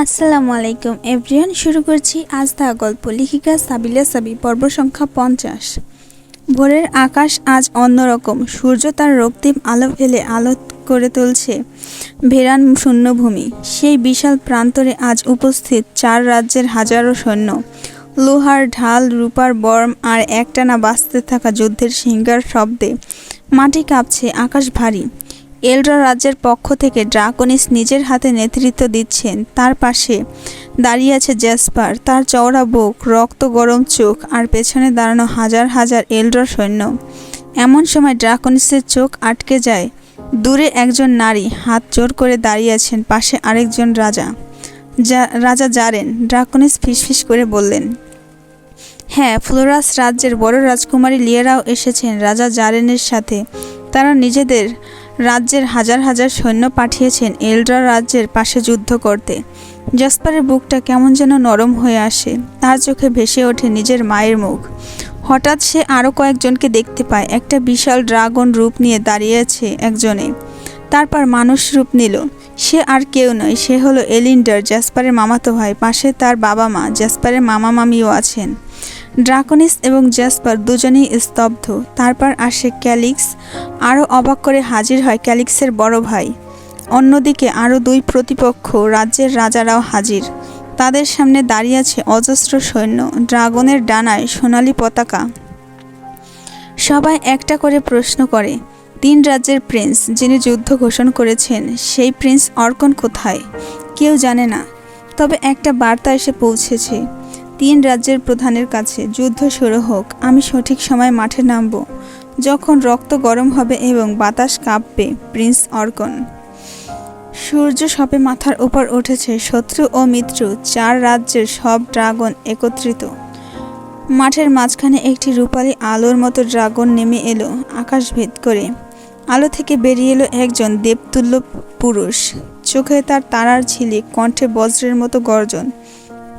আসসালামু আলাইকুম, এভরিওয়ান, শুরু করছি আজ দা গল্প, লিখিকা সাবিলা সাবি, পর্ব সংখ্যা পঞ্চাশ। ভোরের আকাশ আজ অন্যরকম, সূর্য তার রক্তিম আলো ফেলে আলো করে তুলছে ভেরান শূন্যভূমি। সেই বিশাল প্রান্তরে আজ উপস্থিত চার রাজ্যের হাজারো সৈন্য। লোহার ঢাল, রূপার বর্ম আর একটানা বাঁচতে থাকা যুদ্ধের সিঙ্গার শব্দে মাটি কাঁপছে, আকাশ ভারী। এলড্রা রাজ্যের পক্ষ থেকে ড্রাকনিস নিজের হাতে নেতৃত্ব দিচ্ছেন। তার পাশে দাঁড়িয়ে আছে জ্যাসপার, তার চওড়া বুক, রক্ত গরম চোখ আর পেছনে দাঁড়ানো হাজার হাজার এলড্রা সৈন্য। এমন সময় ড্রাকনিসের চোখ আটকে যায়। দূরে একজন নারী হাত জোর করে দাঁড়িয়ে আছেন, পাশে আরেকজন রাজা। যা, রাজা জারেন ড্রাকনিস ফিসফিস করে বললেন হ্যাঁ ফ্লোরাস রাজ্যের বড় রাজকুমারী লিয়েরাও এসেছেন রাজা জারেনের সাথে। তারা নিজেদের রাজ্যের হাজার হাজার সৈন্য পাঠিয়েছেন এলড্রা রাজ্যের পাশে যুদ্ধ করতে। জাসপারের বুকটা কেমন যেন নরম হয়ে আসে, তার চোখে ভেসে ওঠে নিজের মায়ের মুখ। হঠাৎ সে আরও কয়েকজনকে দেখতে পায়, একটা বিশাল ড্রাগন রূপ নিয়ে দাঁড়িয়েছে একজনে। তারপর মানুষ রূপ নিল। সে আর কেউ নয়, সে হলো এলিন্ডার, জাসপারের মামাতো ভাই, পাশে তার বাবা মা, জাসপারের মামা মামিও আছেন। ড্রাকনিস এবং জাসপার দুজনেই স্তব্ধ। তারপর আসে ক্যালিক্স। আরও অবাক করে হাজির হয় ক্যালিক্সের বড় ভাই। অন্যদিকে আরও দুই প্রতিপক্ষ রাজ্যের রাজারাও হাজির। তাদের সামনে দাঁড়িয়ে আছে অজস্র সৈন্য। ড্রাগনের ডানায় সোনালি পতাকা। সবাই একটা করে প্রশ্ন করে, তিন রাজ্যের প্রিন্স যিনি যুদ্ধ ঘোষণা করেছেন, সেই প্রিন্স অর্কন কোথায়? কেউ জানে না। তবে একটা বার্তা এসে পৌঁছেছে। তিন রাজ্যের প্রধানের কাছে যুদ্ধ শুরু হোক, আমি সঠিক সময় মাঠে নামব। যখন রক্ত গরম হবে এবং বাতাস কাঁপবে, প্রিন্স অর্কন সূর্য সবে মাথার উপর উঠেছে, শত্রু ও মিত্র, চার রাজ্যের সব ড্রাগন একত্রিত। মাঠের মাঝখানে একটি রূপালী আলোর মতো ড্রাগন নেমে এলো, আকাশ ভেদ করে। আলো থেকে বেরিয়ে এলো একজন দেবতুল্য পুরুষ। চোখে তার তারার ঝিলিক, কণ্ঠে বজ্রের মতো গর্জন।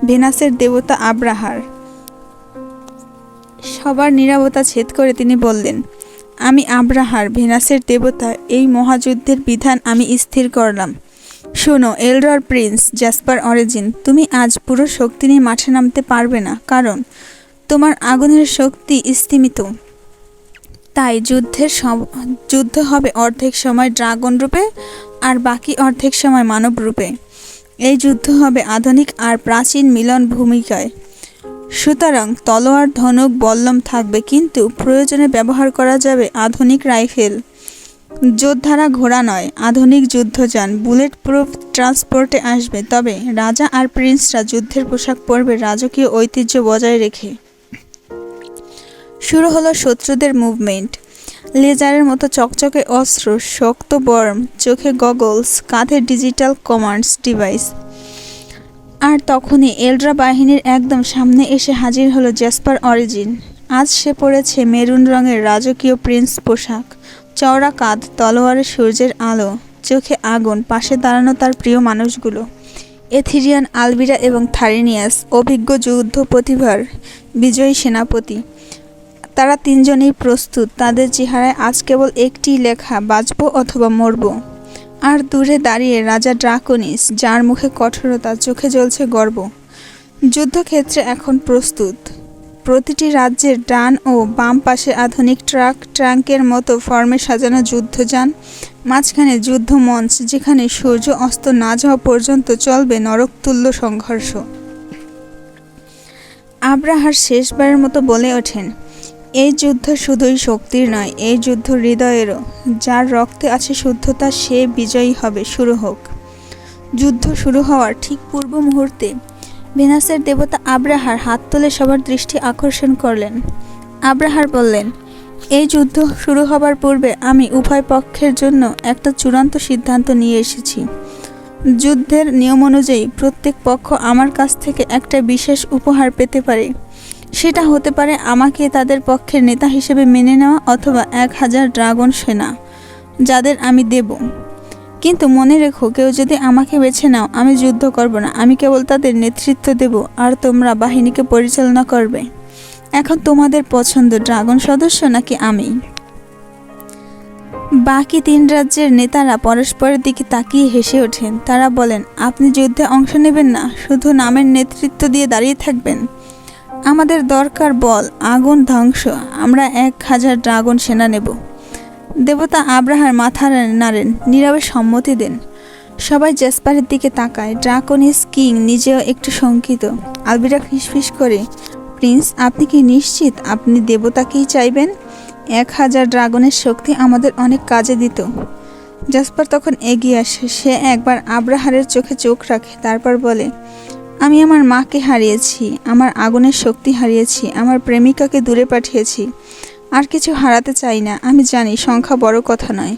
ভেনাসের দেবতা আব্রাহার। সবার নীরবতা ছেদ করে তিনি বললেন, আমি আব্রাহার ভেনাসের দেবতা, এই মহাযুদ্ধের বিধান আমি স্থির করলাম। শোনো, এলডার প্রিন্স জ্যাসপার অরিজিন, তুমি আজ পুরো শক্তি নিয়ে মাঠে নামতে পারবে না, কারণ তোমার আগুনের শক্তি স্থিমিত। তাই যুদ্ধের যুদ্ধ হবে অর্ধেক সময় ড্রাগন রূপে আর বাকি অর্ধেক সময় মানব রূপে। এই যুদ্ধ হবে আধুনিক আর প্রাচীন মিলন ভূমিকায়। সুতরাং তলোয়ার, ধনুক, বল্লম থাকবে, কিন্তু প্রয়োজনে ব্যবহার করা যাবে আধুনিক রাইফেল। যোদ্ধারা ঘোড়া নয়, আধুনিক যুদ্ধযান বুলেট প্রুফ ট্রান্সপোর্টে আসবে। তবে রাজা আর প্রিন্সরা যুদ্ধের পোশাক পরবে রাজকীয় ঐতিহ্য বজায় রেখে। শুরু হলো শত্রুদের মুভমেন্ট। লেজারের মতো চকচকে অস্ত্র, শক্ত বর্ম, চোখে গগলস কাঁধে ডিজিটাল কমান্ডস ডিভাইস আর তখনই এলড্রা বাহিনীর একদম সামনে এসে হাজির হলো জ্যাসপার অরিজিন। আজ সে পড়েছে মেরুন রঙের রাজকীয় প্রিন্স পোশাক, চওড়া কাঁধ তলোয়ারে সূর্যের আলো, চোখে আগুন, পাশে দাঁড়ানো তার প্রিয় মানুষগুলো। এথিরিয়ান আলবিরা এবং থারিনিয়াস, অভিজ্ঞ যুদ্ধ প্রতিভার বিজয়ী সেনাপতি। তারা তিনজনেই প্রস্তুত। তাদের চেহারায় আজ কেবল একটি লেখা, বাঁচব অথবা মরব। আর দূরে দাঁড়িয়ে রাজা ড্রাকনিস, যার মুখে কঠোরতা, চোখে জ্বলছে গর্ব। যুদ্ধক্ষেত্রে এখন প্রস্তুত। প্রতিটি রাজ্যের ডান ও বাম পাশে আধুনিক ট্রাক ট্রাঙ্কের মতো ফর্মে সাজানো যুদ্ধযান, মাঝখানে যুদ্ধ মঞ্চ যেখানে সূর্য অস্ত না যাওয়া পর্যন্ত চলবে নরকতুল্য সংঘর্ষ। আব্রাহার শেষবারের মতো বলে ওঠেন এই যুদ্ধ শুধুই শক্তির নয়, এই যুদ্ধ হৃদয়েরও। যার রক্তে আছে শুদ্ধতা, সে বিজয়ী হবে, শুরু হোক। যুদ্ধ শুরু হওয়ার ঠিক পূর্ব মুহূর্তে ভেনাসের দেবতা আব্রাহার হাত তুলে সবার দৃষ্টি আকর্ষণ করলেন। আব্রাহার বললেন, এই যুদ্ধ শুরু হবার পূর্বে আমি উভয় পক্ষের জন্য একটা চূড়ান্ত সিদ্ধান্ত নিয়ে এসেছি। যুদ্ধের নিয়ম অনুযায়ী প্রত্যেক পক্ষ আমার কাছ থেকে একটা বিশেষ উপহার পেতে পারে। সেটা হতে পারে আমাকে তাদের পক্ষের নেতা হিসেবে মেনে নেওয়া অথবা এক হাজার ড্রাগন সেনা, যাদের আমি দেব। কিন্তু মনে রেখো, কেউ যদি আমাকে বেছে নাও, আমি যুদ্ধ করব না। আমি কেবল তাদের নেতৃত্ব দেব, আর তোমরা বাহিনীকে পরিচালনা করবে। এখন তোমাদের পছন্দ ড্রাগন সদস্য নাকি আমি? বাকি তিন রাজ্যের নেতারা পরস্পরের দিকে তাকিয়ে হেসে ওঠেন। তারা বলেন, আপনি যুদ্ধে অংশ নেবেন না, শুধু নামের নেতৃত্ব দিয়ে দাঁড়িয়ে থাকবেন। আমাদের দরকার বল, আগুন ধ্বংস, আমরা এক হাজার ড্রাগন সেনা নেব। দেবতা আব্রাহার মাথা নাড়েন, নীরবে সম্মতি দেন। সবাই জেসপারের দিকে তাকায় ড্রাকনিস কিং, নিজেও একটু শঙ্কিত। আলবিরা ফিসফিস করে, প্রিন্স, আপনি কি নিশ্চিত আপনি দেবতাকেই চাইবেন? এক হাজার ড্রাগনের শক্তি আমাদের অনেক কাজে দিত। জাসপার তখন এগিয়ে আসে, সে একবার আব্রাহারের চোখে চোখ রাখে, তারপর বলে আমি আমার মাকে হারিয়েছি, আমার আগুনের শক্তি হারিয়েছি, আমার প্রেমিকাকে দূরে পাঠিয়েছি। আর কিছু হারাতে চাই না, আমি জানি সংখ্যা বড় কথা নয়।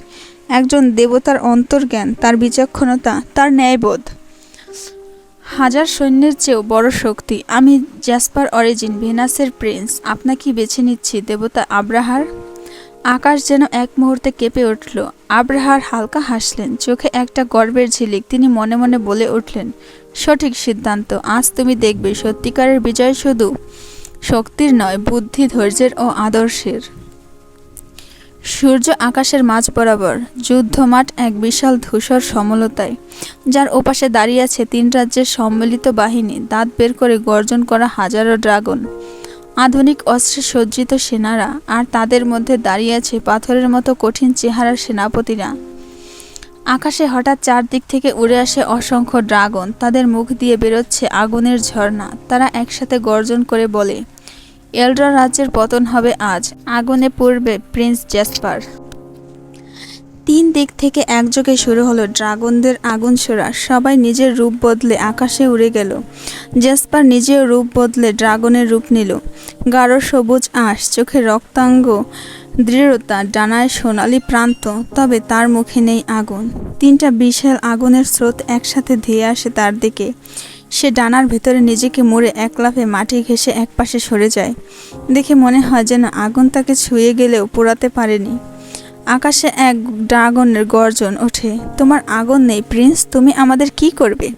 একজন দেবতার অন্তর্জ্ঞান, তার বিচক্ষণতা, তার ন্যায়বোধ। হাজার সৈন্যের চেয়েও বড় শক্তি। আমি জ্যাসপার অরিজিন, ভেনাসের প্রিন্স। আপনাকে বেছে নিচ্ছি, দেবতা আব্রাহার। আকাশ যেন এক মুহূর্তে কেঁপে উঠল। আব্রাহার হালকা হাসলেন, চোখে একটা গর্বের ঝিলিক। তিনি মনে মনে বলে উঠলেন সঠিক সিদ্ধান্ত। আজ তুমি দেখবে সত্যিকারের বিজয় শুধু শক্তির নয়, বুদ্ধি, ধৈর্যের ও আদর্শের। সূর্য আকাশের মাঝ বরাবর যুদ্ধমাঠ এক বিশাল ধূসর সমলতায়, যার ওপাশে দাঁড়িয়ে আছে তিন রাজ্যের সম্মিলিত বাহিনী, দাঁত বের করে গর্জন করা হাজারো ড্রাগন। আধুনিক অস্ত্রে সজ্জিত সেনারা, আর তাদের মধ্যে দাঁড়িয়ে আছে পাথরের মতো কঠিন চেহারার সেনাপতিরা। আকাশে হঠাৎ চারদিক থেকে উড়ে আসে অসংখ্য ড্রাগন। তাদের মুখ দিয়ে বেরোচ্ছে আগুনের ঝর্ণা। তারা একসাথে গর্জন করে বলে, এলড্রা রাজ্যের পতন হবে আজ। আগুনে পড়বে প্রিন্স জ্যাসপার তিন দিক থেকে একযোগে শুরু হলো ড্রাগনদের আগুন ছোড়া। সবাই নিজের রূপ বদলে আকাশে উড়ে গেল। জ্যাসপার নিজেও রূপ বদলে ড্রাগনের রূপ নিল। গাঢ় সবুজ আঁশ, চোখে রক্তাঙ্গ দৃঢ়তা ডানায় সোনালি প্রান্ত, তবে তার মুখে নেই আগুন। তিনটা বিশাল আগুনের স্রোত একসাথে ধেয়ে আসে তার দিকে। সে ডানার ভেতরে নিজেকে মুড়ে এক লাফে মাটি ঘেসে একপাশে সরে যায়। দেখে মনে হয় যেন আগুন তাকে ছুঁয়ে গেলেও পোড়াতে পারেনি। আকাশে এক ড্রাগনের গর্জন ওঠে, তোমার আগুন নেই, প্রিন্স, তুমি আমাদের কি করবে?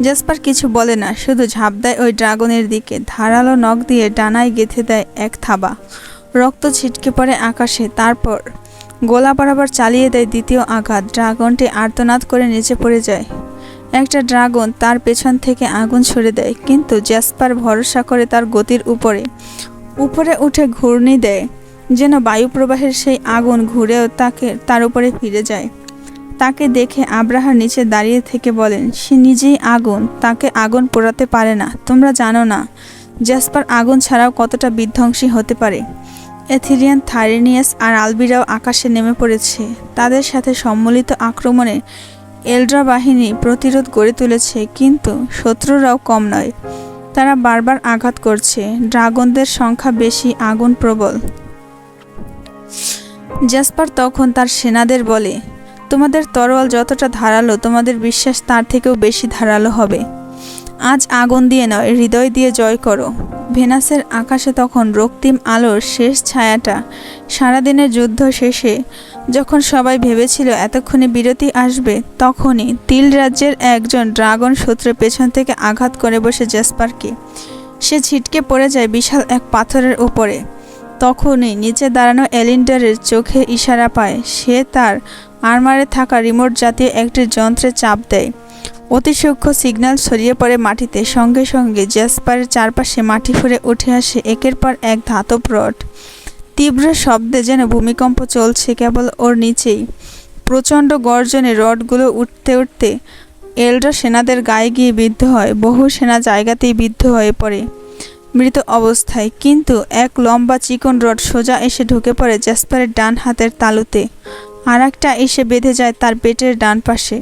জাসপার কিছু বলে না, শুধু ঝাঁপ দেয় ওই ড্রাগনের দিকে, ধারালো নখ দিয়ে ডানায় গেঁথে দেয় এক থাবা। রক্ত ছিটকে পড়ে আকাশে। তারপর গোলা বরাবর চালিয়ে দেয় দ্বিতীয় আঘাত। ড্রাগনটি আর্তনাদ করে নিচে পড়ে যায়। একটা ড্রাগন তার পেছন থেকে আগুন ছড়ে দেয়, কিন্তু জ্যাসপার ভরসা করে তার গতির উপরে। উপরে উঠে ঘূর্ণি দেয়, যেন বায়ুপ্রবাহের সেই আগুন ঘুরেও তাকে, তার উপরে ফিরে যায়। তাকে দেখে আব্রাহার নিচে দাঁড়িয়ে থেকে বলেন, সে নিজেই আগুন, তাকে আগুন পোড়াতে পারে না। তোমরা জানো না, জ্যাসপার আগুন ছাড়াও কতটা বিধ্বংসী হতে পারে। এথিরিয়ান থাইরেনিয়াস আর আলবিরাও আকাশে নেমে পড়েছে। তাদের সাথে সম্মিলিত আক্রমণে এলড্রা বাহিনী প্রতিরোধ গড়ে তুলেছে, কিন্তু শত্রুরাও কম নয়। তারা বারবার আঘাত করছে। ড্রাগনদের সংখ্যা বেশি, আগুন প্রবল। জাসপার তখন তার সেনাদের বলে, তোমাদের তরোয়াল যতটা ধারালো, তোমাদের বিশ্বাস তার থেকেও বেশি ধারালো হবে। আজ আগুন দিয়ে নয়, হৃদয় দিয়ে জয় করো। ভেনাসের আকাশে তখন রক্তিম আলোর শেষ ছায়াটা। সারাদিনের যুদ্ধ শেষে যখন সবাই ভেবেছিল এতক্ষণে বিরতি আসবে, তখনই তিল রাজ্যের একজন ড্রাগন সূত্রের পেছন থেকে আঘাত করে বসে জেসপারকে। সে ছিটকে পড়ে যায় বিশাল এক পাথরের ওপরে তখনই নিচে দাঁড়ানো এলিন্ডারের চোখে ইশারা পায়, সে তার আরমারে থাকা রিমোট জাতীয় একটি যন্ত্রে চাপ দেয়। অতি সূক্ষ্ম সিগন্যাল ছড়িয়ে পড়ে মাটিতে। সঙ্গে সঙ্গে জ্যাসপারের চারপাশে মাটি ফুরে উঠে আসে একের পর এক ধাতব রড। তীব্র শব্দে যেন ভূমিকম্প চলছে কেবল ওর নিচেই। প্রচণ্ড গর্জনে রডগুলো উঠতে উঠতে এলডা সেনাদের গায়ে গিয়ে বিদ্ধ হয়, বহু সেনা জায়গাতেই বিদ্ধ হয়ে পড়ে মৃত অবস্থায়। কিন্তু এক লম্বা চিকন রড সোজা এসে ঢুকে পড়ে জ্যাসপারের ডান হাতের তালুতে। আর একটা এসে বেঁধে যায় তার পেটের ডান পাশে।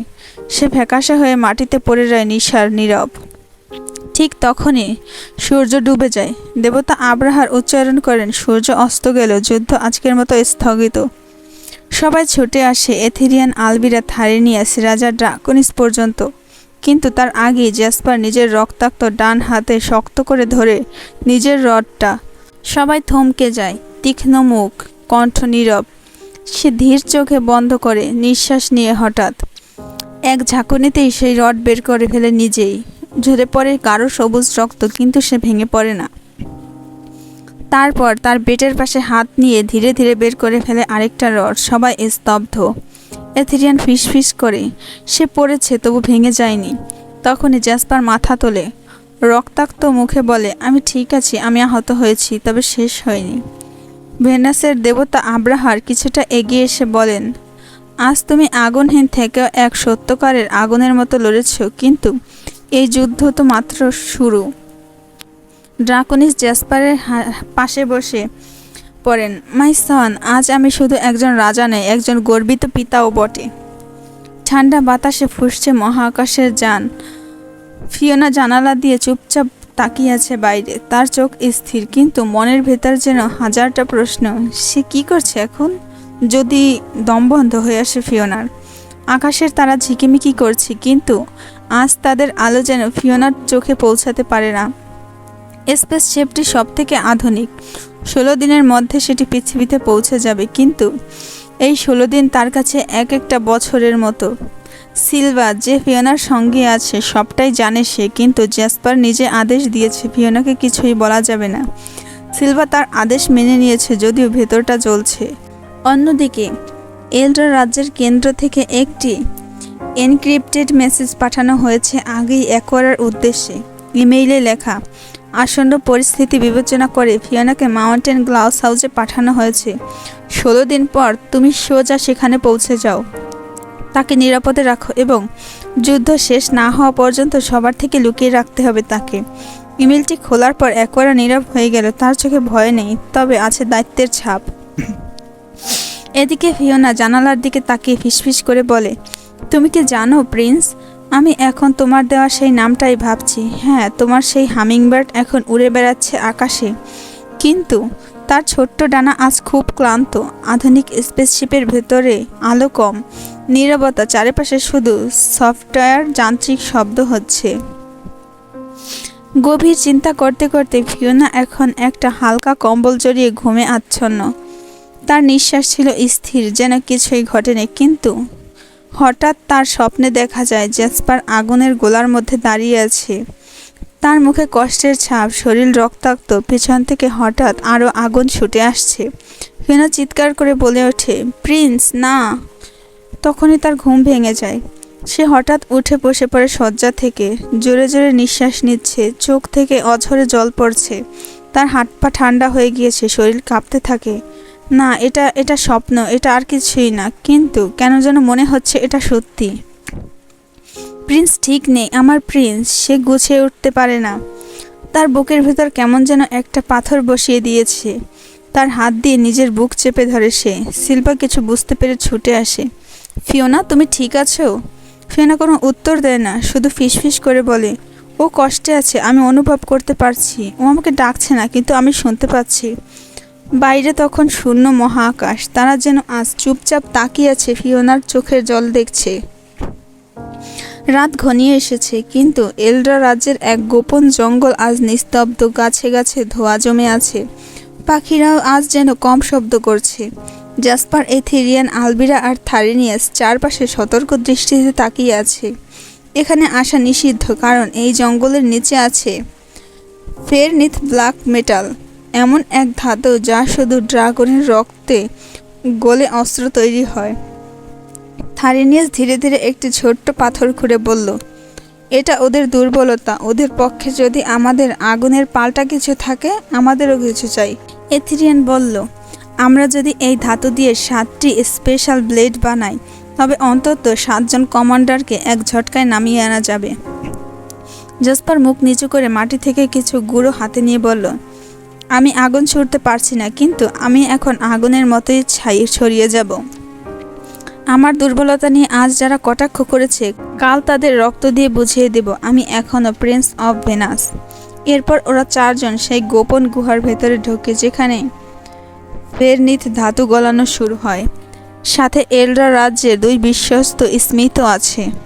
সে ফ্যাকাশে হয়ে মাটিতে পড়ে যায় নিশার নীরব। ঠিক তখনই সূর্য ডুবে যায়। দেবতা আব্রাহার উচ্চারণ করেন, সূর্য অস্ত গেল, যুদ্ধ আজকের মতো স্থগিত। সবাই ছুটে আসে এথেরিয়ান আলবিরা থারেনিয়াস রাজা ড্রাকনিস পর্যন্ত। কিন্তু তার আগেই জ্যাসপার নিজের রক্তাক্ত ডান হাতে শক্ত করে ধরে নিজের রডটা সবাই থমকে যায়। তীক্ষ্ণ মুখ, কণ্ঠ নীরব। সে ধীর চোখে বন্ধ করে নিঃশ্বাস নিয়ে হঠাৎ এক ঝাঁকুনিতেই সেই রড বের করে ফেলে নিজেই। ঝরে পড়ে গাঢ় সবুজ রক্ত, কিন্তু সে ভেঙে পড়ে না। তারপর তার পেটের পাশে হাত নিয়ে ধীরে ধীরে বের করে ফেলে আরেকটা রড। সবাই স্তব্ধ। এথেরিয়ান ফিস ফিস করে। সে পড়েছে, তবু ভেঙে যায়নি। তখনই জ্যাসপার মাথা তোলে। রক্তাক্ত মুখে বলে, আমি ঠিক আছি, আমি আহত হয়েছি, তবে শেষ হয়নি। ভেনাসের দেবতা আব্রাহার কিছুটা এগিয়ে এসে বলেন আজ তুমি আগুনহীন থেকেও এক সত্যকারের আগুনের মতো লড়েছ, কিন্তু এই যুদ্ধ তো মাত্র শুরু। ড্রাকনিস জ্যাসপারের পাশে বসে পড়েন, মাই সন, আজ আমি শুধু একজন রাজা নই, একজন গর্বিত পিতাও বটে। ঠান্ডা বাতাসে ফুসছে মহাকাশের যান। ফিওনা জানালা দিয়ে চুপচাপ তাকিয়ে আছে বাইরে, তার চোখ স্থির, কিন্তু মনের ভেতর যেন হাজারটা প্রশ্ন, সে কি করছে এখন? যদি দম বন্ধ হয়ে আসে ফিওনার। আকাশের তারা ঝিকিমিকি করছে, কিন্তু আজ তাদের আলো যেন ফিওনার চোখে পৌঁছাতে পারে না। স্পেস শেপটি সব থেকে আধুনিক। ষোলো দিনের মধ্যে সেটি পৃথিবীতে পৌঁছে যাবে, কিন্তু এই ষোলো দিন তার কাছে এক একটা বছরের মতো। সিলভা, যে ফিওনার সঙ্গে আছে, সবটাই জানে সে, কিন্তু জ্যাসপার নিজে আদেশ দিয়েছে, ফিওনাকে কিছুই বলা যাবে না। সিলভা তার আদেশ মেনে নিয়েছে, যদিও ভেতরটা জ্বলছে। অন্যদিকে এলড্রা রাজ্যের কেন্দ্র থেকে একটি এনক্রিপ্টেড মেসেজ পাঠানো হয়েছে আগেই একোয়ারার উদ্দেশ্যে। ইমেইলে লেখা, আসন্ন পরিস্থিতি বিবেচনা করে ফিওনাকে মাউন্টেন গ্লাউস হাউসে পাঠানো হয়েছে। ষোলো দিন পর তুমি সোজা সেখানে পৌঁছে যাও। তাকে নিরাপদে রাখো এবং যুদ্ধ শেষ না হওয়া পর্যন্ত সবার থেকে লুকিয়ে রাখতে হবে তাকে। ইমেলটি খোলার পর একবারা নীরব হয়ে গেল। তার চোখে ভয় নেই, তবে আছে দায়িত্বের ছাপ। এদিকে ফিওনা জানালার দিকে তাকিয়ে ফিসফিস করে বলে, তুমি কি জানো প্রিন্স, আমি এখন তোমার দেওয়া সেই নামটাই ভাবছি। হ্যাঁ তোমার সেই হামিংবার্ড এখন উড়ে বেড়াচ্ছে আকাশে। কিন্তু তার ছোট্ট ডানা আজ খুব ক্লান্ত। আধুনিক স্পেসশিপের ভেতরে আলো কম। নীরবতা চারিপাশে শুধু সফটওয়্যার যান্ত্রিক শব্দ হচ্ছে। গভীর চিন্তা করতে করতে ফিওনা এখন একটা হালকা কম্বল জড়িয়ে ঘুমে আচ্ছন্ন। তার নিঃশ্বাস ছিল স্থির, যেন কিছুই ঘটেনি। কিন্তু হঠাৎ তার স্বপ্নে দেখা যায় জ্যাসপার আগুনের গোলার মধ্যে দাঁড়িয়ে আছে। তার মুখে কষ্টের ছাপ, শরীর রক্তাক্ত, পেছন থেকে হঠাৎ আরও আগুন ছুটে আসছে। ফিনা চিৎকার করে বলে ওঠে, প্রিন্স, না। তখনই তার ঘুম ভেঙে যায়। সে হঠাৎ উঠে বসে পড়ে শয্যা থেকে। জোরে জোরে নিঃশ্বাস নিচ্ছে, চোখ থেকে অঝরে জল পড়ছে। তার হাত পা ঠান্ডা হয়ে গিয়েছে, শরীর কাঁপতে থাকে। না, এটা এটা স্বপ্ন, এটা আর কিছুই না। কিন্তু কেন যেন মনে হচ্ছে এটা সত্যি। প্রিন্স ঠিক নেই, আমার প্রিন্স, সে গুছিয়ে উঠতে পারে না। তার বুকের ভেতর কেমন যেন একটা পাথর বসিয়ে দিয়েছে। তার হাত দিয়ে নিজের বুক চেপে ধরে সে। শিল্পা কিছু বুঝতে পেরে ছুটে আসে। ফিওনা, তুমি ঠিক আছো? ফিওনা কোনো উত্তর দেয় না, শুধু ফিসফিস করে বলে, ও কষ্টে আছে, আমি অনুভব করতে পারছি। ও আমাকে ডাকছে না, কিন্তু আমি শুনতে পাচ্ছি। বাইরে তখন শূন্য মহা আকাশ তারা যেন আজ চুপচাপ তাকিয়ে আছে, ফিওনার চোখের জল দেখছে। রাত ঘনিয়ে এসেছে, কিন্তু এলড্রা রাজ্যের এক গোপন জঙ্গল আজ নিস্তব্ধ, গাছে গাছে ধোয়া জমে আছে। পাখিরাও আজ যেন কম শব্দ করছে। জাসপার, এথেরিয়ান, আলবিরা আর থারিনিয়াস চারপাশে সতর্ক দৃষ্টিতে তাকিয়ে আছে। এখানে আসা নিষিদ্ধ, কারণ এই জঙ্গলের নিচে আছে ফেরনিথ ব্ল্যাক মেটাল। এমন এক ধাতু যা শুধু ড্রাগনের রক্তে গলে অস্ত্র তৈরি হয়। থারিনিয়াস ধীরে ধীরে একটি ছোট্ট পাথর খুঁড়ে বলল, এটা ওদের দুর্বলতা। ওদের পক্ষে যদি আমাদের আগুনের পাল্টা কিছু থাকে, আমাদেরও কিছু চাই। এথিরিয়ান বলল, আমরা যদি এই ধাতু দিয়ে সাতটি স্পেশাল ব্লেড বানাই, তবে অন্তত সাতজন কমান্ডারকে এক ঝটকায় নামিয়ে আনা যাবে। জাসপার মুখ নিচু করে মাটি থেকে কিছু গুঁড়ো হাতে নিয়ে বলল আমি আগুন ছুড়তে পারছি না, কিন্তু আমি এখন আগুনের মতোই ছাই ছড়িয়ে যাব। আমার দুর্বলতা নিয়ে আজ যারা কটাক্ষ করেছে, কাল তাদের রক্ত দিয়ে বুঝিয়ে দেব, আমি এখনও প্রিন্স অফ ভেনাস। এরপর ওরা চারজন সেই গোপন গুহার ভেতরে ঢোকে, যেখানে ফেরনিথ ধাতু গলানো শুরু হয়। সাথে এলরা রাজ্যের দুই বিশ্বস্ত স্মিত আছে।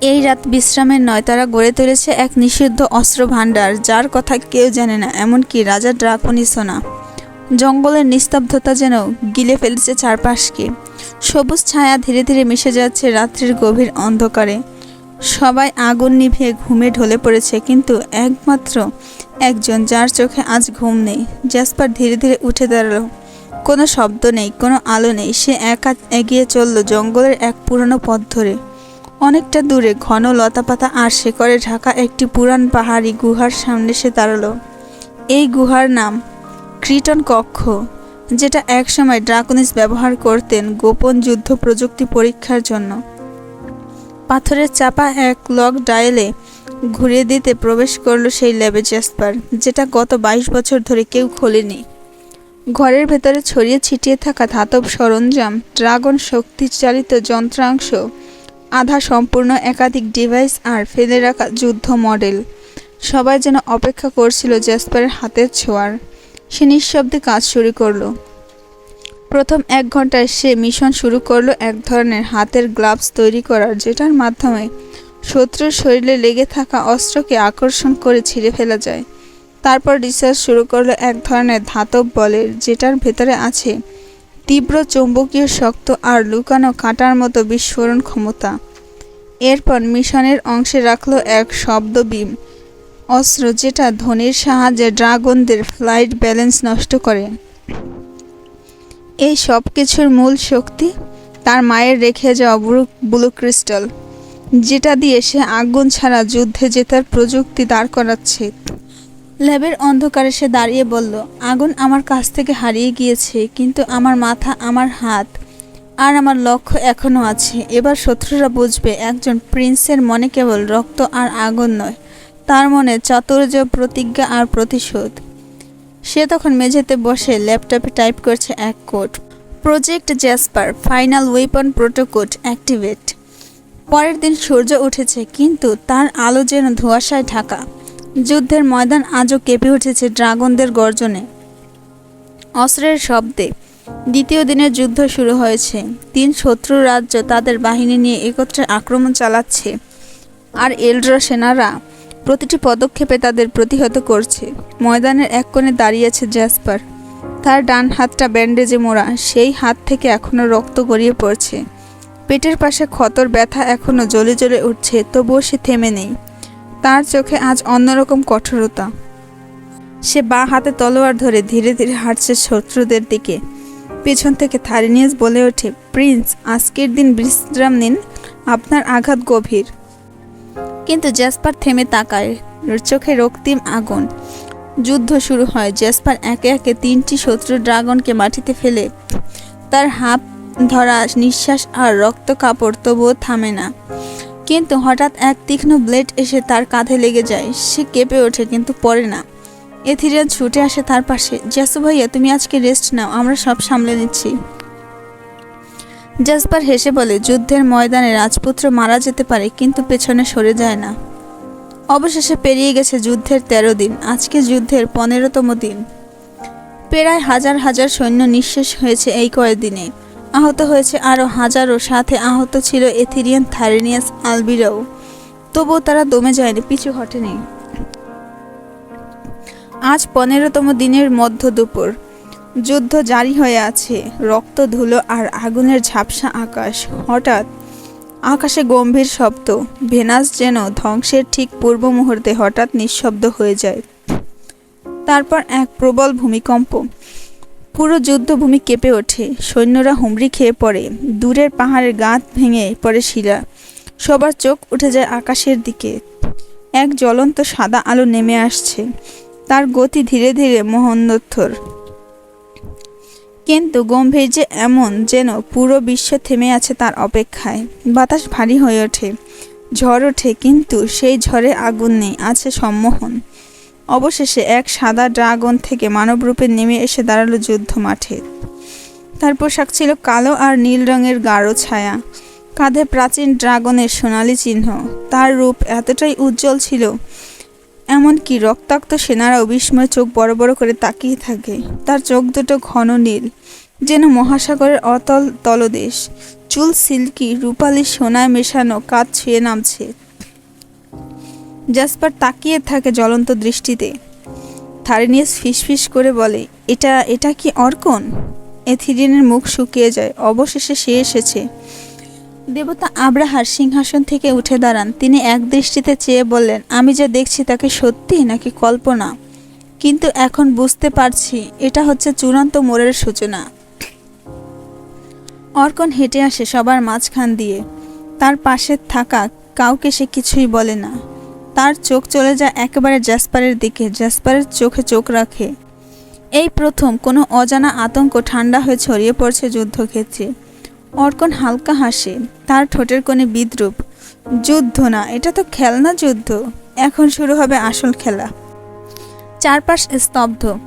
এই রাত বিশ্রামের নয় তারা গড়ে তুলেছে এক নিষিদ্ধ অস্ত্র ভাণ্ডার যার কথা কেউ জানে না, এমনকি রাজা ড্রাকনিসও না জঙ্গলের নিস্তব্ধতা যেন গিলে ফেলেছে চারপাশকে। সবুজ ছায়া ধীরে ধীরে মিশে যাচ্ছে রাত্রির গভীর অন্ধকারে। সবাই আগুন নিভিয়ে ঘুমে ঢলে পড়েছে, কিন্তু একমাত্র একজন যার চোখে আজ ঘুম নেই, জ্যাসপার ধীরে ধীরে উঠে দাঁড়াল। কোনো শব্দ নেই, কোনো আলো নেই, সে একা এগিয়ে চলল জঙ্গলের এক পুরনো পথ ধরে। অনেকটা দূরে ঘন লতাপাতা আর শেকড়ে ঢাকা একটি পুরান পাহাড়ি গুহার সামনে সে দাঁড়াল। এই গুহার নাম ক্রিটন কক্ষ, যেটা একসময় ড্রাকনিস ব্যবহার করতেন গোপন যুদ্ধ প্রযুক্তি পরীক্ষার জন্য। পাথরের চাপা এক লক ডায়েলে ঘুরিয়ে দিতে প্রবেশ করল সেই ল্যাবে জ্যাসপার যেটা গত বাইশ বছর ধরে কেউ খোলেনি। ঘরের ভেতরে ছড়িয়ে ছিটিয়ে থাকা ধাতব সরঞ্জাম, ড্রাগন শক্তিচালিত যন্ত্রাংশ আধা সম্পূর্ণ একাধিক ডিভাইস আর ফেলে রাখা যুদ্ধ মডেল। সবাই যেন অপেক্ষা করছিল জ্যাসপারের হাতের ছোঁয়ার। সে নিঃশব্দে কাজ শুরু করল। প্রথম এক ঘন্টায় সে মিশন শুরু করল এক ধরনের হাতের গ্লাভস তৈরি করার, যেটার মাধ্যমে শত্রুর শরীরে লেগে থাকা অস্ত্রকে আকর্ষণ করে ছিঁড়ে ফেলা যায়। তারপর রিসার্চ শুরু করল এক ধরনের ধাতব বলের, যেটার ভেতরে আছে তীব্র চৌম্বকীয় শক্ত আর লুকানো কাঁটার মতো বিস্ফোরণ ক্ষমতা। এরপর মিশনের অংশে রাখল এক শব্দ বিম, অস্ত্র যেটা ধ্বনির সাহায্যে ড্রাগনদের ফ্লাইট ব্যালেন্স নষ্ট করে। এই সব কিছুর মূল শক্তি তার মায়ের রেখে যাওয়া ব্লু ব্লু ক্রিস্টাল, যেটা দিয়ে সে আগুন ছাড়া যুদ্ধে জেতার প্রযুক্তি দাঁড় করাচ্ছে। ল্যাবের অন্ধকারে সে দাঁড়িয়ে বলল, আগুন আমার কাছ থেকে হারিয়ে গিয়েছে, কিন্তু আমার মাথা, আমার হাত আর আমার লক্ষ্য এখনও আছে। এবার শত্রুরা বুঝবে, একজন প্রিন্সের মনে কেবল রক্ত আর আগুন নয়, তার মনে চাতুর্য, প্রতিজ্ঞা আর প্রতিশোধ। সে তখন মেঝেতে বসে ল্যাপটপে টাইপ করছে এক code project Jasper final weapon protocode activate পরের দিন সূর্য উঠেছে, কিন্তু তার আলো যেন ধোঁয়াশায় ঢাকা। যুদ্ধের ময়দান আজও কেঁপে উঠেছে ড্রাগনদের গর্জনে। অস্ত্রের শব্দে দ্বিতীয় দিনের যুদ্ধ শুরু হয়েছে। তিন শত্রু রাজ্য তাদের বাহিনী নিয়ে একত্রে আক্রমণ চালাচ্ছে। আর এলড্রা সেনারা প্রতিটি পদক্ষেপে তাদের প্রতিহত করছে। ময়দানের এক কোণে দাঁড়িয়েছে জ্যাসপার। তার ডান হাতটা ব্যান্ডেজে মোড়া, সেই হাত থেকে এখনও রক্ত গড়িয়ে পড়ছে। পেটের পাশে ক্ষতর ব্যথা এখনও জ্বলে জ্বলে উঠছে, তবুও সে থেমে নেই। তার চোখে আজ অন্যরকম কঠোরতা। সে বাঁ হাতে তলোয়ার ধরে ধীরে ধীরে হাঁটছে শত্রুদের দিকে। পেছন থেকে থারিনিয়াস বলে ওঠে, প্রিন্স, আজকের দিন বিশ্রাম নিন, আপনার আঘাত গভীর। কিন্তু জ্যাসপার থেমে তাকায়, চোখে রক্তিম আগুন। যুদ্ধ শুরু হয়, জ্যাসপার একে একে তিনটি শত্রু ড্রাগনকে মাটিতে ফেলে। তার হাত ধরা, নিঃশ্বাস আর রক্ত কাপড় তবুও থামে না। কিন্তু হঠাৎ এক তীক্ষ্ণ ব্লেড এসে তার কাঁধে লেগে যায়। সে কেঁপে ওঠে কিন্তু পড়ে না। এথিরিয়ান ছুটে আসে তার পাশে। জ্যাসু ভাইয়া, তুমি আজকে রেস্ট নাও, আমরা সব সামলে নিচ্ছি। জাসপার হেসে বলে, যুদ্ধের ময়দানে রাজপুত্র মারা যেতে পারে, কিন্তু পেছনে সরে যায় না। অবশেষে পেরিয়ে গেছে যুদ্ধের তেরো দিন। আজকে যুদ্ধের পনেরোতম দিন। প্রায় হাজার হাজার সৈন্য নিঃশেষ হয়েছে এই কয়েকদিনে। আহত হয়েছে আরও হাজারো। সাথে আহত ছিল এথিরিয়ান থারেনিয়াস আলবিরাও। তবুও তারা দমে যায়নি, পিছু হটেনি। আজ পনেরোতম দিনের মধ্য দুপুর। যুদ্ধ জারি হয়ে আছে, রক্ত, ধুলো আর আগুনের ঝাপসা আকাশ। হঠাৎ আকাশে গম্ভীর শব্দ, ভেনাস যেন ধ্বংসের ঠিক পূর্ব মুহূর্তে হঠাৎ নিঃশব্দ হয়ে যায়। তারপর এক প্রবল ভূমিকম্প। পুরো যুদ্ধভূমি কেঁপে ওঠে। সৈন্যরা হুমড়ি খেয়ে পড়ে। দূরের পাহাড়ের গাঁত ভেঙে পড়ে শিলা। সবার চোখ উঠে যায় আকাশের দিকে। এক জ্বলন্ত সাদা আলো নেমে আসছে। তার গতি ধীরে ধীরে মহন্দোত্থর কিন্তু গম্ভীর যে এমন যেন পুরো বিশ্ব থেমে আছে তার অপেক্ষায়। বাতাস ভারী হয়ে ওঠে। ঝড় ওঠে, কিন্তু সেই ঝড়ে আগুন নেই, আছে সম্মোহন। অবশেষে এক সাদা ড্রাগন থেকে মানবরূপে নেমে এসে দাঁড়াল যুদ্ধ মাঠে তার পোশাক ছিল কালো আর নীল রঙের গাঢ় ছায়া। কাঁধে প্রাচীন ড্রাগনের সোনালি চিহ্ন। তার রূপ এতটাই উজ্জ্বল ছিল, এমনকি রক্তাক্ত সেনারাও বিস্ময় চোখ বড় বড় করে তাকিয়ে থাকে। তার চোখ দুটো ঘন নীল, যেন মহাসাগরের অতল তলদেশ। চুল সিল্কি, রূপালি সোনায় মেশানো কাজ ছুঁয়ে নামছে। জাসপার তাকিয়ে থাকে জ্বলন্ত দৃষ্টিতে। থারিনিয়াস ফিসফিস করে বলে, এটা এটা কি অর্কন? এথিরিনের মুখ শুকিয়ে যায়। অবশেষে সে এসেছে। দেবতা আব্রাহার সিংহাসন থেকে উঠে দাঁড়ান। তিনি এক দৃষ্টিতে চেয়ে বললেন, আমি যা দেখছি তাকে সত্যি নাকি কল্পনা? কিন্তু এখন বুঝতে পারছি, এটা হচ্ছে চূড়ান্ত মোড়ের সূচনা। অর্কন হেঁটে আসে সবার মাঝখান দিয়ে। তার পাশে থাকা কাউকে সে কিছুই বলে না। তার চোখ চলে যায় একেবারে জ্যাসপারের দিকে জ্যাসপারের চোখে চোখ রাখে। এই প্রথম কোনো অজানা আতঙ্ক ঠান্ডা হয়ে ছড়িয়ে পড়ছে যুদ্ধক্ষেত্রে। অর্কন হালকা হাসে, তার ঠোঁটের কোণে বিদ্রুপ। যুদ্ধ না, এটা তো খেলনা যুদ্ধ। এখন শুরু হবে আসল খেলা। চারপাশ স্তব্ধ।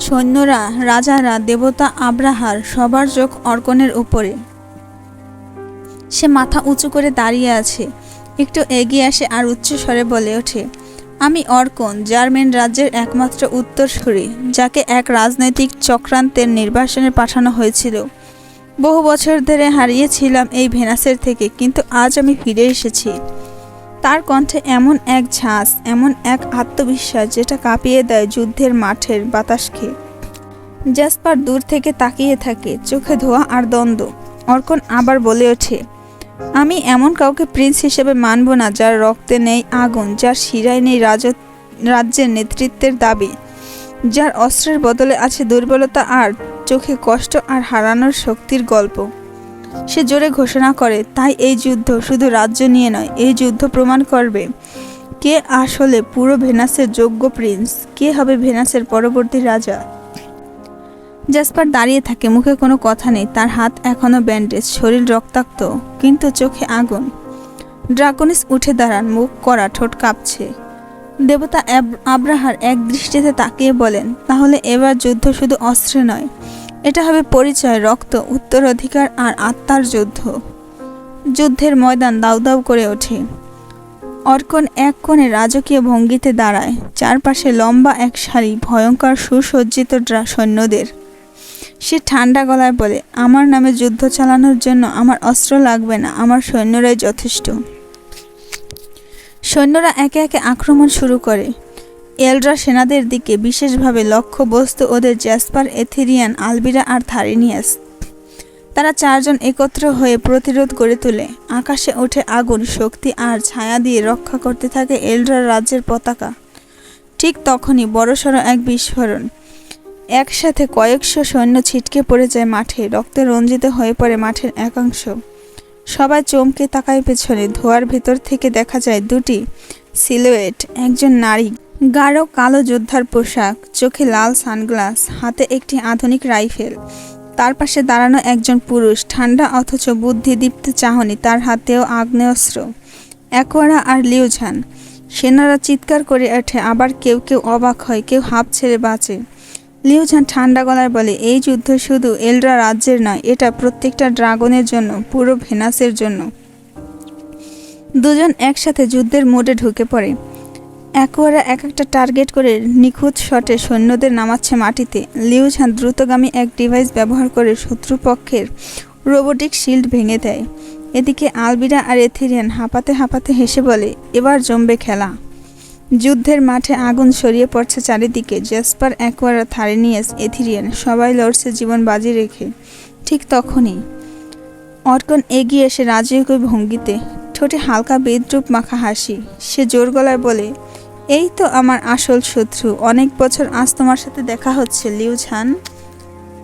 সৈন্যরা, রাজারা, দেবতা, আব্রাহার, সবার চোখ অর্কনের উপরে। সে মাথা উঁচু করে দাঁড়িয়ে আছে। একটু এগিয়ে আসে আর উচ্চ স্বরে বলে ওঠে, আমি অর্কন, জার্মেন রাজ্যের একমাত্র উত্তরসূরি, যাকে এক রাজনৈতিক চক্রান্তের নির্বাসনে পাঠানো হয়েছিল। বহু বছর ধরে হারিয়েছিলাম এই ভেনাসের থেকে, কিন্তু আজ আমি ফিরে এসেছি। তার কণ্ঠে এমন এক ঝাঁস এমন এক আত্মবিশ্বাস যেটা কাঁপিয়ে দেয় যুদ্ধের মাঠের বাতাসকে। জ্যাসপার দূর থেকে তাকিয়ে থাকে, চোখে ধোয়া আর দ্বন্দ্ব। অর্কন আবার বলে ওঠে আমি এমন কাউকে প্রিন্স হিসেবে মানব না যার রক্তে নেই আগুন, যার শিরায় নেই রাজ, রাজ্যের নেতৃত্বের দাবি, যার অস্ত্রের বদলে আছে দুর্বলতা আর চোখে কষ্ট আর হারানোর শক্তির গল্প। সে জোরে ঘোষণা করে, তাই এই যুদ্ধ শুধু রাজ্য নিয়ে নয়, এই যুদ্ধ প্রমাণ করবে কে আসলে পুরো ভেনাসের যোগ্য প্রিন্স, কে হবে ভেনাসের পরবর্তী রাজা। জাসপার দাঁড়িয়ে থাকে, মুখে কোনো কথা নেই, তার হাত এখনও ব্যান্ডেজ শরীর রক্তাক্ত, কিন্তু চোখে আগুন। ড্রাগনিস উঠে দাঁড়ান, মুখ করা, ঠোঁট কাঁপছে। দেবতা আব্রাহার এক দৃষ্টিতে তাকিয়ে বলেন, তাহলে এবার যুদ্ধ শুধু অস্ত্রে নয়, এটা হবে পরিচয়, রক্ত, উত্তরাধিকার আর আত্মার যুদ্ধ। যুদ্ধের ময়দান দাউ দাউ করে ওঠে। অর্কন এক কোণে রাজকীয় ভঙ্গিতে দাঁড়ায়, চারপাশে লম্বা এক সারি ভয়ঙ্কর সুসজ্জিত সৈন্যদের। সে ঠান্ডা গলায় বলে, আমার নামে যুদ্ধ চালানোর জন্য আমার অস্ত্র লাগবে না, আমার সৈন্যরাই যথেষ্ট। সৈন্যরা একে একে আক্রমণ শুরু করে। এলড্রা সেনাদের দিকে বিশেষভাবে লক্ষ্য বস্তু ওদের জ্যাসপার, এথেরিয়ান, আলবিরা আর থারিনিয়াস। তারা চারজন একত্র হয়ে প্রতিরোধ গড়ে তোলে। আকাশে ওঠে আগুন, শক্তি আর ছায়া দিয়ে রক্ষা করতে থাকে এলড্রা রাজ্যের পতাকা। ঠিক তখনই বড়সড় এক বিস্ফোরণ। একসাথে কয়েকশো সৈন্য ছিটকে পড়ে যায় মাঠে, রক্তে রঞ্জিত হয়ে পড়ে মাঠের একাংশ। সবাই চমকে তাকায় পেছনে, ধোয়ার ভেতর থেকে দেখা যায় দুটি সিলুয়েট, একজন নারী। গাঢ় কালো যোদ্ধার পোশাক, চোখে লাল সানগ্লাস, হাতে একটি আধুনিক রাইফেল। তার পাশে দাঁড়ানো একজন পুরুষ, ঠান্ডা অথচ বুদ্ধিদীপ্ত চাহনি, তার হাতেও আগ্নেয়স্ত্র। অ্যাকোয়ারা আর লিউঝান। সেনারা চিৎকার করে ওঠে, আবার কেউ কেউ অবাক হয়, কেউ হাঁপ ছেড়ে বাঁচে। লিউঝান ঠান্ডা গলায় বলে, এই যুদ্ধ শুধু এলরা রাজ্যের নয়, এটা প্রত্যেকটা ড্রাগনের জন্য, পুরো ভেনাসের জন্য। দুজন একসাথে যুদ্ধের মোডে ঢুকে পড়ে। অ্যাকোয়ারা এক একটা টার্গেট করে নিখুঁত শটে সৈন্যদের নামাচ্ছে মাটিতে। লিউঝান দ্রুতগামী এক ডিভাইস ব্যবহার করে শত্রুপক্ষের রোবোটিক শিল্ড ভেঙে দেয়। এদিকে আলবিরা আর এথেরিয়ান হাঁপাতে হাঁপাতে হেসে বলে, এবার জমবে খেলা। যুদ্ধের মাঠে আগুন ছড়িয়ে পড়ছে চারিদিকে। জেসপার অ্যাকোয়ারা থারেনিয়াস, এথিরিয়ান, সবাই লড়ছে জীবন বাজি রেখে। ঠিক তখনই অর্কন এগিয়ে এসে রাজকীয় ভঙ্গিতে। ঠোঁটে হালকা বিদ্রুপ মাখা হাসি। সে জোর গলায় বলে, এই তো আমার আসল শত্রু। অনেক বছর আজ তোমার সাথে দেখা হচ্ছে লিউঝান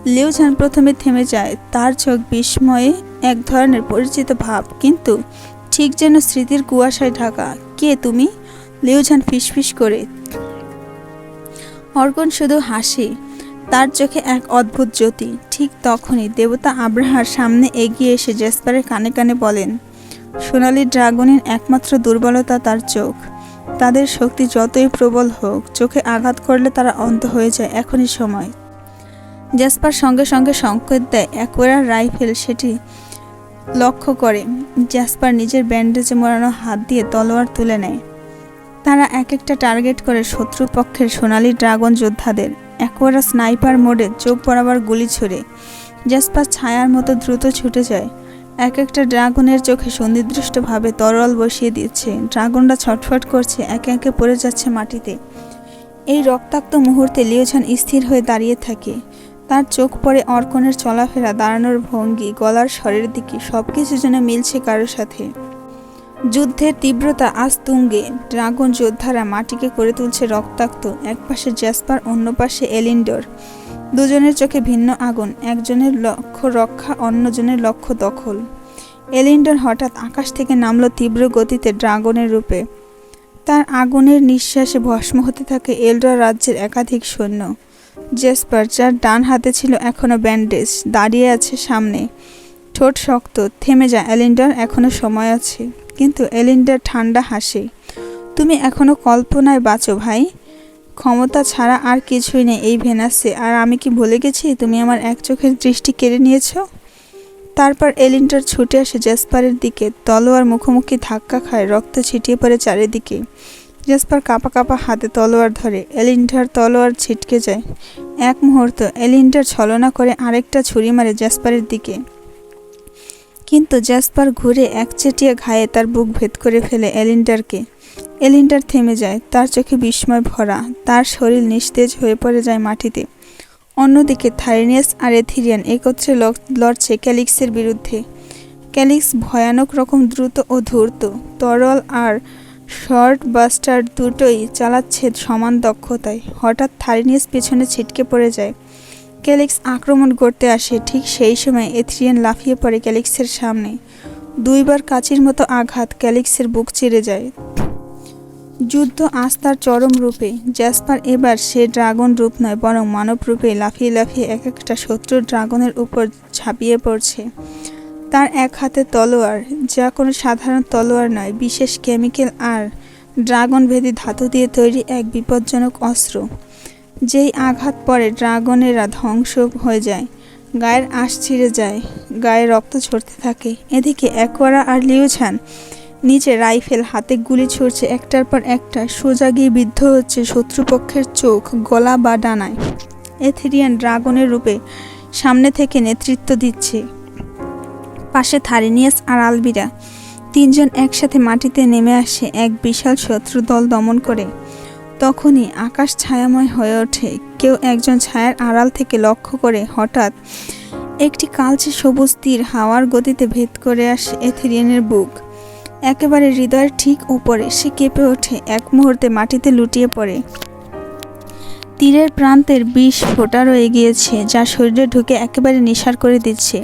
লিউঝান প্রথমে থেমে যায়। তার চোখ বিস্ময়ে এক ধরনের পরিচিত ভাব। কিন্তু ঠিক যেন স্মৃতির কুয়াশায় ঢাকা। কে তুমি? লিউঝান ফিসফিস করে। অর্কন শুধু হাসি, তার চোখে এক অদ্ভুত জ্যোতি। ঠিক তখনই দেবতা আব্রাহার সামনে এগিয়ে এসে জেসপারের কানে কানে বলেন, সোনালি ড্রাগনের একমাত্র দুর্বলতা তার চোখ। তাদের শক্তি যতই প্রবল হোক, চোখে আঘাত করলে তারা অন্ত হয়ে যায় এখনই সময়। জেসপার সঙ্গে সঙ্গে সংকেত দেয় অ্যাকোয়ার রাইফেল সেটি লক্ষ্য করে। জ্যাসপার নিজের ব্যান্ডেজে মোড়ানো হাত দিয়ে তলোয়ার তুলে নেয়। তারা এক একটা টার্গেট করে শত্রুপক্ষের সোনালি ড্রাগন যোদ্ধাদের। একোয়ারা স্নাইপার মোডে চোখ বরাবর গুলি ছুড়ে জাসপার ছায়ার মতো দ্রুত ছুটে যায়। এক একটা ড্রাগনের চোখে সুনির্দিষ্টভাবে তরল বসিয়ে দিচ্ছে। ড্রাগনরা ছটফট করছে, একে একে পড়ে যাচ্ছে মাটিতে। এই রক্তাক্ত মুহূর্তে লিওছান স্থির হয়ে দাঁড়িয়ে থাকে। তার চোখ পড়ে অর্কনের চলাফেরা, দাঁড়ানোর ভঙ্গি, গলার স্বরের দিকে সব কিছু যেন মিলছে কারোর সাথে। যুদ্ধের তীব্রতা আজ তুঙ্গে ড্রাগন যোদ্ধারা মাটিকে করে তুলছে রক্তাক্ত এক পাশে জ্যাসপার অন্য পাশে এলিন্ডর। দুজনের চোখে ভিন্ন আগুন, একজনের লক্ষ্য রক্ষা, অন্যজনের লক্ষ্য দখল। এলিন্ডর হঠাৎ আকাশ থেকে নামলো তীব্র গতিতে ড্রাগনের রূপে। তার আগুনের নিঃশ্বাসে ভস্ম হতে থাকে এলডর রাজ্যের একাধিক সৈন্য। জেসপার যার ডান হাতে ছিল এখনও ব্যান্ডেজ, দাঁড়িয়ে আছে সামনে। ঠোঁট শক্ত, থেমে যা এলিন্ডার, এখনও সময় আছে। কিন্তু এলিন্ডার ঠান্ডা হাসে। তুমি এখনও কল্পনায় বাঁচো ভাই। ক্ষমতা ছাড়া আর কিছুই নেই এই ভেনাসে। আর আমি কি ভুলে গেছি তুমি আমার এক চোখের দৃষ্টি কেড়ে নিয়েছ? তারপর এলিন্ডার ছুটে আসে জেসপারের দিকে। তলোয়ার মুখোমুখি ধাক্কা খায়, রক্ত ছিটিয়ে পড়ে চারিদিকে। জেসপার কাপা কাপা হাতে তলোয়ার ধরে। এলিন্ডার তলোয়ার ছিটকে যায়। এক মুহূর্ত এলিন্ডার ছলনা করে আরেকটা ছুরি মারে জেসপারের দিকে। কিন্তু জ্যাসপার ঘুরে একচেটিয়া ঘায়ে তার বুক ভেদ করে ফেলে এলিন্ডারকে। এলিন্ডার থেমে যায়, তার চোখে বিস্ময় ভরা, তার শরীর নিস্তেজ হয়ে পড়ে যায় মাটিতে। অন্যদিকে থাইনিয়াস আর এথিরিয়ান একত্রে লড়ছে ক্যালিক্সের বিরুদ্ধে। ক্যালিক্স ভয়ানক রকম দ্রুত ও ধূর্ত, তরল আর শর্ট বাস্টার দুটোই চালাচ্ছে সমান দক্ষতায়। হঠাৎ থারিনিয়াস পেছনে ছিটকে পড়ে যায়। ক্যালিক্স আক্রমণ করতে আসে, ঠিক সেই সময় এথ্রিয়ান লাফিয়ে পড়ে ক্যালিক্সের সামনে। দুইবার কাচির মতো আঘাত ক্যালিক্সের বুক চিরে যায়। যুদ্ধ আজ তার চরম রূপে, জ্যাসপার এবার সে ড্রাগন রূপ নয়, বরং মানব রূপে লাফিয়ে লাফিয়ে এক একটা শত্রু ড্রাগনের উপর ঝাঁপিয়ে পড়ছে। তার এক হাতে তলোয়ার, যা কোনো সাধারণ তলোয়ার নয়, বিশেষ কেমিক্যাল আর ড্রাগন ভেদি ধাতু দিয়ে তৈরি এক বিপজ্জনক অস্ত্র। যেই আঘাত পরে ড্রাগনেরা ধ্বংস হয়ে যায়। গায়ের আশ ছিঁড়ে যায়, গায়ে রক্ত ঝরতে থাকে। এদিকে অ্যাকোয়ারা আর লিউছান নিচে রাইফেল হাতে গুলি ছুড়ছে একটার পর একটা, সোজা গিয়ে বিদ্ধ হচ্ছে শত্রুপক্ষের চোখ, গলা বা ডানায়। এথেরিয়ান ড্রাগনের রূপে সামনে থেকে নেতৃত্ব দিচ্ছে। পাশে থারিনিয়াস আর আলবিরা। তিনজন একসাথে মাটিতে নেমে আসে, এক বিশাল শত্রু দল দমন করে। তখনই আকাশ ছায়াময় হয়ে ওঠে। কেউ একজন ছায়ার আড়াল থেকে লক্ষ্য করে হঠাৎ একটি কালচে সবুজ তীর হাওয়ার গতিতে ভেদ করে আসে এথেরিয়ানের বুক। একেবারে হৃদয়ের ঠিক উপরে সে কেঁপে ওঠে। এক মুহূর্তে মাটিতে লুটিয়ে পড়ে। তীরের প্রান্তের বিষ ফোটা রয়ে গিয়েছে যা শরীরে ঢুকে একেবারে নিসার করে দিচ্ছে।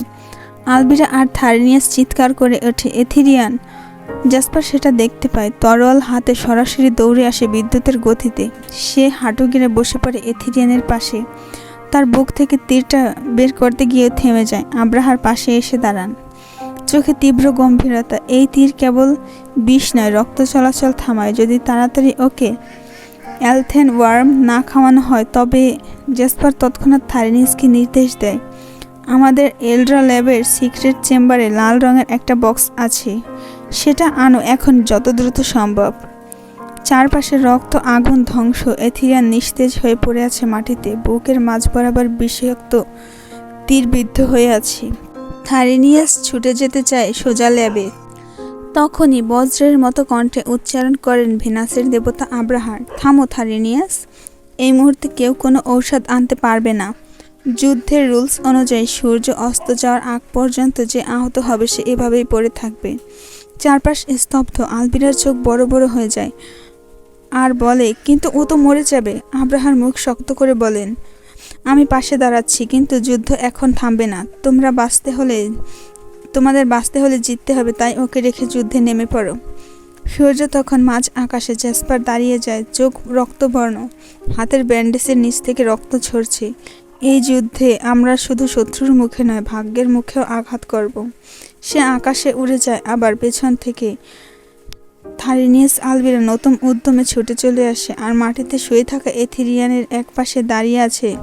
আলবিরা আর থারিনিয়াস চিৎকার করে ওঠে, এথিরিয়ান জাসপার সেটা দেখতে পায়। তরোয়াল হাতে সরাসরি দৌড়ে আসে বিদ্যুতের গতিতে। সে হাঁটু গেড়ে বসে পড়ে এথিরিয়ানের পাশে। তার বুক থেকে তীরটা বের করতে গিয়ে থেমে যায়। আব্রাহার পাশে এসে দাঁড়ান। চোখে তীব্র গম্ভীরতা। এই তীর কেবল বিষ নয়, রক্ত চলাচল থামায়। যদি তাড়াতাড়ি ওকে অ্যালথেন ওয়ার্ম না খাওয়ানো হয়, তবে জেসপার তৎক্ষণাৎ থারিনিসকে নির্দেশ দেয়, আমাদের এলড্রা ল্যাবের সিক্রেট চেম্বারে লাল রঙের একটা বক্স আছে। সেটা আনো এখন যত দ্রুত সম্ভব। চারপাশে রক্ত, আগুন, ধ্বংস এথিরিয়ান নিস্তেজ হয়ে পড়ে আছে মাটিতে। বুকের মাঝ বরাবর বিষাক্ত তীরবিদ্ধ হয়ে আছে। থারিনিয়াস ছুটে যেতে চায় সোজা ল্যাবে। তখনই বজ্রের মতো কণ্ঠে উচ্চারণ করেন ভেনাসের দেবতা আব্রাহার থামো থারিনিয়াস, এই মুহূর্তে কেউ কোনো ঔষধ আনতে পারবে না। যুদ্ধের রুলস অনুযায়ী সূর্য অস্ত যাওয়ার আগ পর্যন্ত যে আহত হবে সে এভাবেই পড়ে থাকবে। চারপাশ স্তব্ধ, আলবিরার চোখ বড় বড় হয়ে যায়। আর বলে, কিন্তু ও তো মরে যাবে। আব্রাহার মুখ শক্ত করে বলেন, আমি পাশে দাঁড়াচ্ছি, কিন্তু যুদ্ধ এখন থামবে না। তোমরা বাঁচতে হলে, তোমাদের বাঁচতে হলে জিততে হবে, তাই ওকে রেখে যুদ্ধে নেমে পড়ো। সূর্য তখন মাঝ আকাশে জ্যাসপার দাঁড়িয়ে যায়, চোখ রক্তবর্ণ, হাতের ব্যান্ডেজের নিচ থেকে রক্ত ঝরছে। এই যুদ্ধে আমরা শুধু শত্রুর মুখে নয়, ভাগ্যের মুখেও আঘাত করব। সে আকাশে উড়ে যায়, আবার পেছন থেকে। থারিনিয়াস আলবিরা নতুন উদ্যমে ছুটে চলে আসে আর মাটিতে শুয়ে থাকা এথিরিয়ানের এক পাশে দাঁড়িয়ে আছে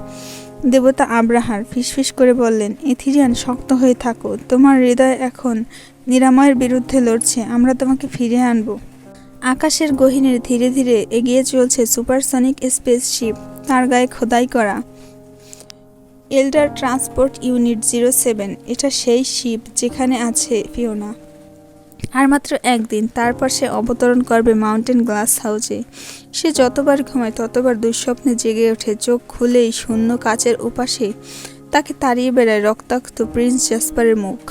দেবতা আব্রাহার ফিসফিস করে বললেন, এথিরিয়ান, শক্ত হয়ে থাকো। তোমার হৃদয় এখন নিরাময়ের বিরুদ্ধে লড়ছে। আমরা তোমাকে ফিরে আনব। আকাশের গহিনের ধীরে ধীরে এগিয়ে চলছে সুপারসনিক স্পেসশিপ। তার গায়ে খোদাই করা। Elder transport unit zero seven এটা সেই শিপ যেখানে আছে ফিওনা আর মাত্র একদিন, তারপর সে অবতরণ করবে মাউন্টেন গ্লাস হাউসে সে যতবার ঘুমায়, ততবার দুঃস্বপ্নে জেগে ওঠে, চোখ খুলেই শূন্য কাচের উপাসে। তাকে তাড়িয়ে বেড়ায় রক্তাক্ত প্রিন্স জাসপারের মুখ।